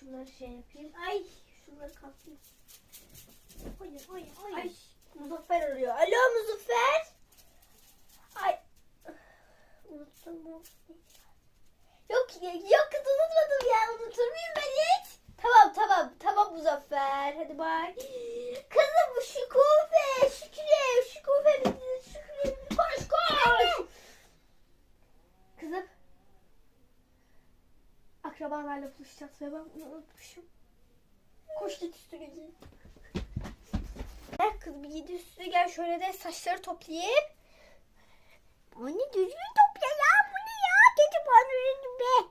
şunları şey yapayım. Ay şunları kapayım. Hayır hayır hayır. Ay Muzaffer arıyor. Alo Muzaffer. Ay. Unuttum bu. Yok yok kız unutmadım ya. Unutur muyum ben hiç? Tamam tamam tamam Muzaffer. Hadi bay. Kızım bu Şükufe. Şükriye. Şükufe. Şükriye. Koş koş. Kızım. Akrabalarla buluşacağız ve ben bunu unutmuşum. Koş git üstüne. Gel kız bir giydi üstüne gel şöyle de saçları toplayayım. Anne düzgün topla ya bu ne ya? Keçi boynuzu gibi.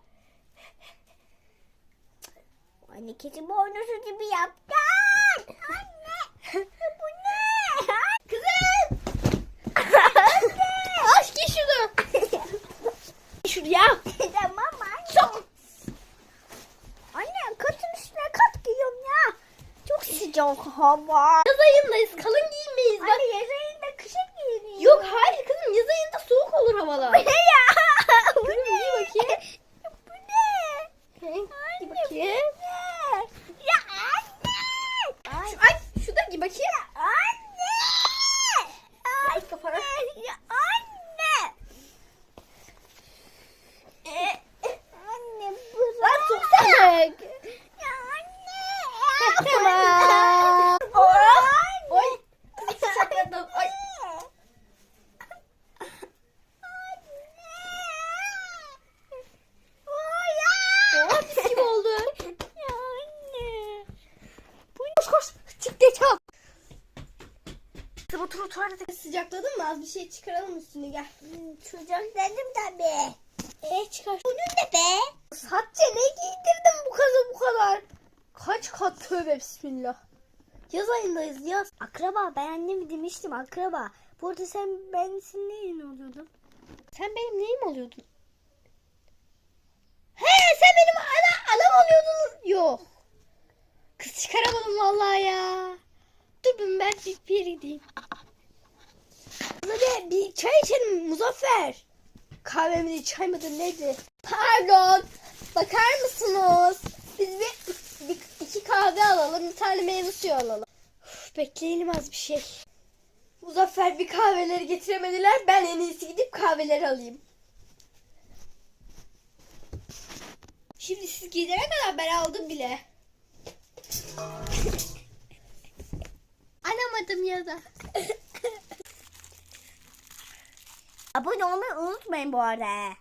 Anne keçi boynuzu gibi yaptın. Anne bu ne? Kızım. Anne. Aç giy şunu. Şuraya. tamam anne. Çok. Anne katın üstüne kat giyiyorum ya. Çok hava. Yaz ayındayız. Kalın giyinmeyiz. Anne yaz ayında kışa giyiniyor. Yok hayır kızım yaz ayında soğuk olur havalar. Bu ne ya? Bu ne? Giy bakayım. Bu ne? Giy bakayım. Ya anne. Şu, ay şu da giy bakayım. Anne. Ay kafana. Ya anne. Anne bırak. Lan soksana. Ya anne. tamam. Oy. Oy. Sakladım. Ay. Oh, mis gibi oldu. Ya anne. Koş koş. Çık geç al. Otur otur hadi. Sıcakladın mı? Az bir şey çıkaralım üstünü gel. Sıcak dedim tabii. E çıkar. Bu ne be? Satça ne giydirdin bu kadar bu kadar? Kaç kat tövbe bismillah. Yaz ayındayız yaz. Akraba ben annemi demiştim akraba. Bu arada sen ben senin neyin oluyordun? Sen benim neyim oluyordun? He sen benim ana, anam oluyordun. Yok. Kız çıkaramadım vallahi ya. Dur ben, bir, yere gideyim. Hadi bir çay içelim Muzaffer. Kahve miydi çay mıdır neydi? Pardon. Bakar mısınız? Biz bir, bir iki kahve alalım. Bir tane meyve suyu alalım. Uf, bekleyelim az bir şey. Muzaffer bir kahveleri getiremediler. Ben en iyisi gidip kahveleri alayım. Şimdi siz gidene kadar ben aldım bile. Anamadım ya da. Abone olmayı unutmayın bu arada.